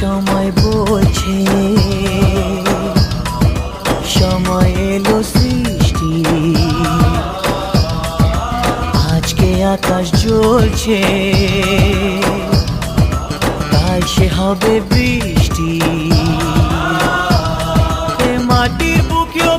সময় বোঝে সময় এলো সৃষ্টি। আজকে আকাশ জ্বলছে। তাই সে হবে বৃষ্টি। মাটির বুকেও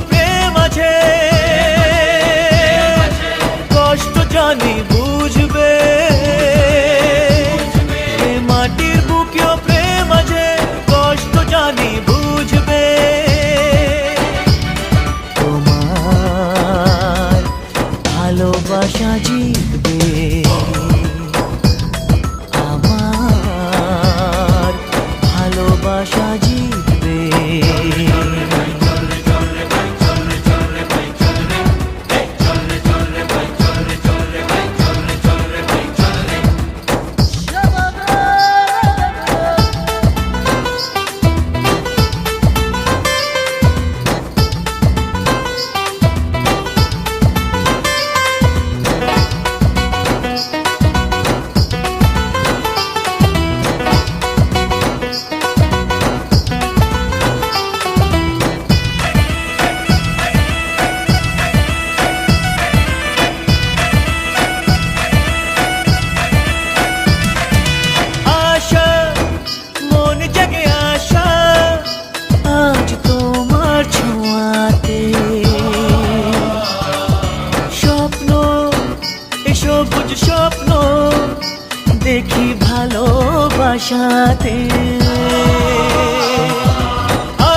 দেখি ভালোবাসাতে।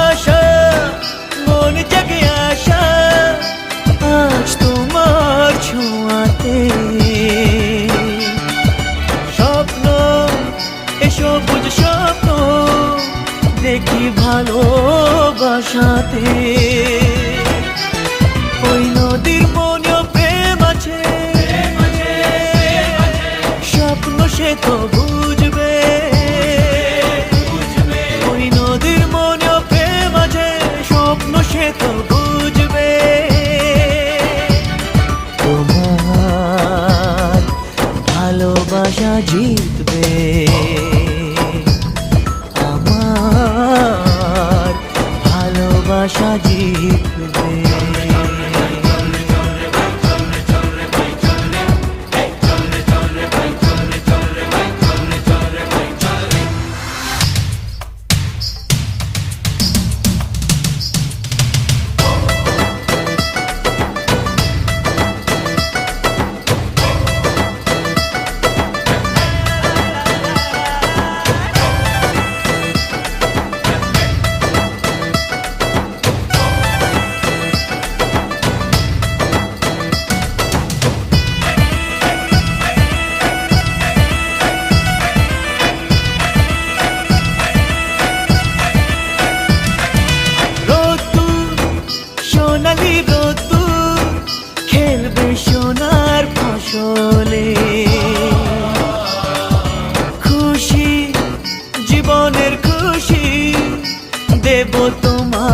আশা, মন জাগে আশা, আজ তোমার ছোঁয়াতে। স্বপ্ন, এ সবুজ স্বপ্ন, দেখি ভালোবাসাতে। সে তো বুঝবে। ওই নদীর মনে আছে স্বপ্ন সে তো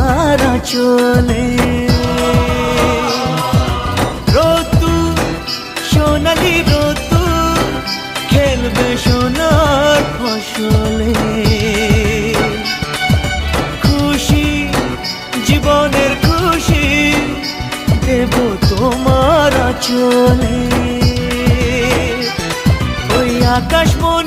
তোমার চলে। রোদ্দুর সোনালি রোদ্দুর খেলবে সোনার ফসলে। খুশি, জীবনের খুশি দেব তোমার চলে ওই আকাশ মন